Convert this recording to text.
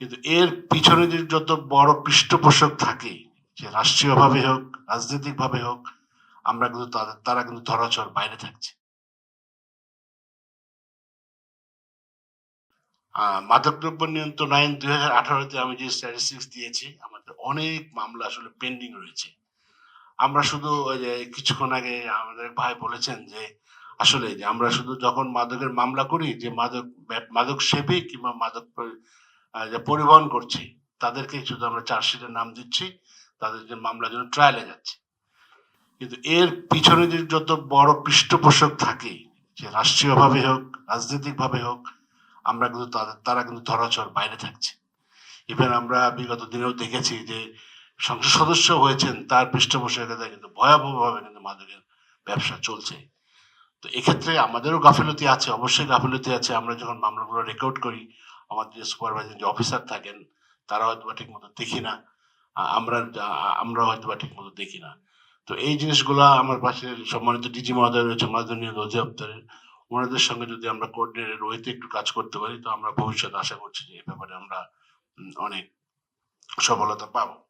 কিন্তু এর পিছনে যে যত বড় পৃষ্ঠপোষক থাকে, সে রাষ্ট্রীয়ভাবে হোক, রাজনৈতিকভাবে হোক, আমরা কিন্তু তাদের, তারা কিন্তু ধরাচর বাইরে থাকছে। মাদকদ্রব্য নিয়ন্ত্রণ আইন দুই হাজার আঠারোতে আমি যে স্ট্যাটিস্টিক্স দিয়েছি, আমাদের অনেক মামলা আসলে পেন্ডিং রয়েছে। আমরা শুধু ওই যে কিছুক্ষণ আগে আমাদের ভাই বলেছেন যে, আসলে যে আমরা শুধু যখন মাদকের মামলা করি, যে মাদক মাদক সেবী কিংবা মাদক যে পরিবহন করছি তাদেরকে শুধু আমরা চার্জশিটের নাম দিচ্ছি তাদের যে মামলা যেন ট্রায়ালে যাচ্ছে। কিন্তু এর পিছনে যে যত বড় পৃষ্ঠপোষক থাকে, সে রাষ্ট্রীয়ভাবে হোক, রাজনৈতিকভাবে হোক, আমরা কিন্তু তাদের, তারা কিন্তু ধরাচর বাইরে থাকছে। ইভেন আমরা বিগত দিনেও দেখেছি যে সংসদ সদস্য হয়েছেন, তার পৃষ্ঠপোষকতায় কিন্তু ভয়াবহভাবে কিন্তু মাদকের ব্যবসা চলছে। তো এক্ষেত্রে আমাদেরও গাফিলতি আছে, অবশ্যই গাফিলতি আছে। আমরা যখন মামলাগুলো রেকর্ড করি আমাদের যে সুপারভাইজিং যে অফিসার থাকেন, তারা হয়তো ঠিক মতো দেখি না। আমরা আমরা হয়তো বা ঠিক মতো দেখি না। তো এই জিনিসগুলো আমার পাশে সম্মানিত ডিজি মহোদয় রয়েছে, মাননীয় অধিদপ্তরের ওনাদের সঙ্গে যদি আমরা কোঅর্ডিনেটেড ওয়েতে একটু কাজ করতে পারি, তো আমরা ভবিষ্যতে আশা করছি যে এ ব্যাপারে আমরা অনেক সফলতা পাবো।